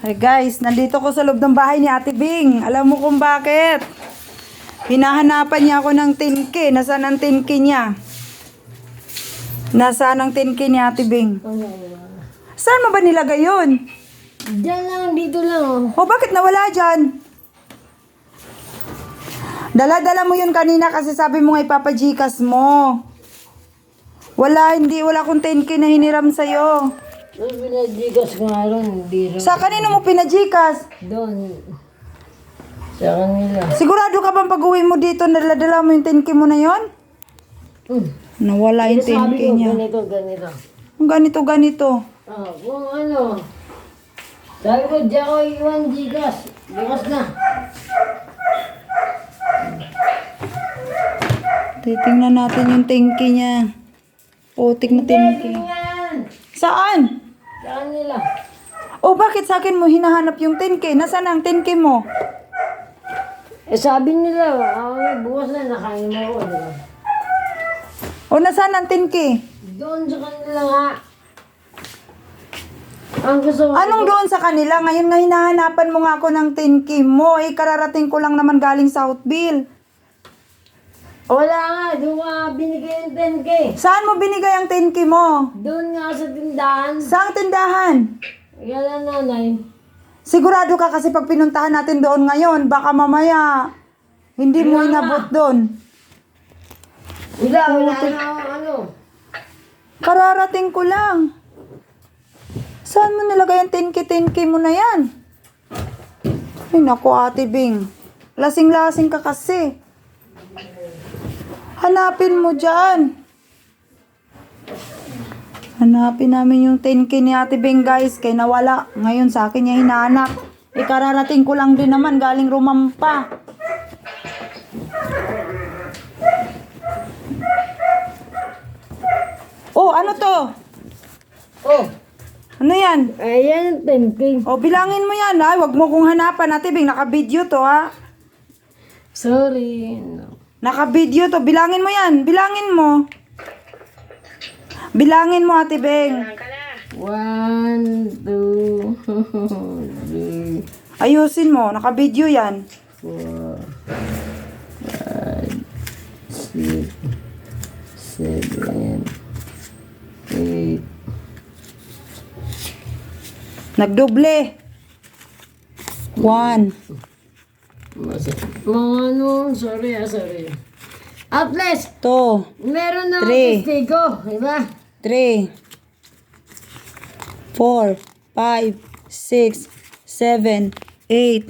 Hey guys, nandito ko sa loob ng bahay ni Ate Bing. Alam mo kung bakit? Hinahanapan niya ako ng tinki. Nasaan ang tinki niya? Nasaan ang tinki ni Ate Bing? Saan mo ba nilagay yun? Diyan lang, dito lang oh. O bakit nawala dyan? Dala-dala mo yun kanina kasi sabi mo nga ipapajikas mo. Wala, hindi. Wala akong 10k na hiniram sa'yo. Tapos pinajigas ko nga ron, hindi rin. Sa kanino mo pinajikas? Doon. Sa kanila. Sigurado ka bang pag uwi mo dito, dala-dala mo yung 10k mo na yon? Hmm. Nawala yung Sabi 10k ko, niya. ganito, ganito. Ang ganito, ganito. Ah, kung ano. Sabi ko, diyan ko iwan jigas. Bukas na. Titingnan natin yung 10k niya. Putik na 10k. Yan! Saan? Sa kanila. O bakit sa akin mo hinahanap yung 10k? Nasaan ang 10k mo? Eh sabi nila, ah, bukas na nakain mo ako, di ba? O nasaan ang 10k? Doon sa kanila nga. Ang gusto ko. Anong doon sa kanila? Ngayon nga hinahanapan mo nga ako ng 10k mo. Eh, kararating ko lang naman galing Southville. Wala nga, doon nga binigay yung 10k. Saan mo binigay ang 10k mo? Doon nga sa tindahan. Saang tindahan? Kaya nanay. Sigurado ka kasi pag pinuntahan natin doon ngayon, baka mamaya hindi mo inabot doon. Wala, wala na ano. Kararating ko lang. Saan mo nilagay ang 10k, 10k mo na yan? Ay, naku, Ate Bing. Lasing-lasing ka kasi. Hanapin mo dyan. Hanapin namin yung 10k ni Ate Bing, guys. Kaya nawala. Ngayon sa akin niya hinahanap. Eh, kararating ko lang din naman. Galing rumampa. Oh, ano to? Oh, Ano yan? ayan yung 10k. O, bilangin mo yan, ha? Huwag mo kong hanapan, Ate Bing. Naka-video to, ha? Sorry. No. Naka-video to. Bilangin mo yan. Bilangin mo. Bilangin mo, Ate Bing. One, two, three, Ayusin mo. Naka-video yan. four, five, six, seven, eight, Nagdoble. One. Masa- Mga ano, sorry ah, sorry. At least, Two. meron na Three. testigo, di ba? Three. Four. Five. Six. Seven. Eight.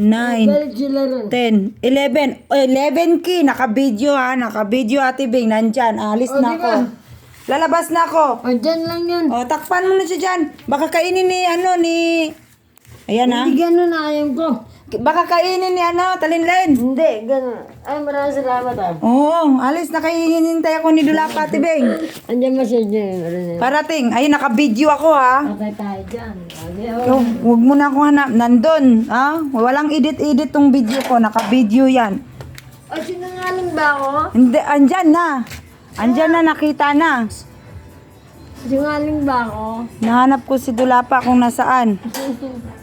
Nine. Galit sila ron. 10, 11. O, 11 ki. Naka-video ha. Naka-video Ate Bing. Nandyan. Alis O, na di ako. ba? Lalabas na ako. O, dyan lang yan. O, takpan mo na siya dyan. Baka kainin ni, ano, ni... Ayan ha. Hindi ganun na ayaw ko. Baka kainin ni, ano, talinlen. Hindi, ganun. Ay, maraming salamat ah. Oo, alis na kayo hinintay ako ni Dulapa Ate Bing. Andiyan ba siya dyan? Parating. Ayun, naka-video ako ha. Patay tayo dyan. Sabi, Yo, huwag mo na ako hanap. Nandun, ha? Walang edit-edit tong video ko. Naka-video yan. O, sinungaling ba ako? Hindi, andyan na. Andyan na, nakita na. Sinungaling ba ako? Nahanap ko si Dulapa kung nasaan.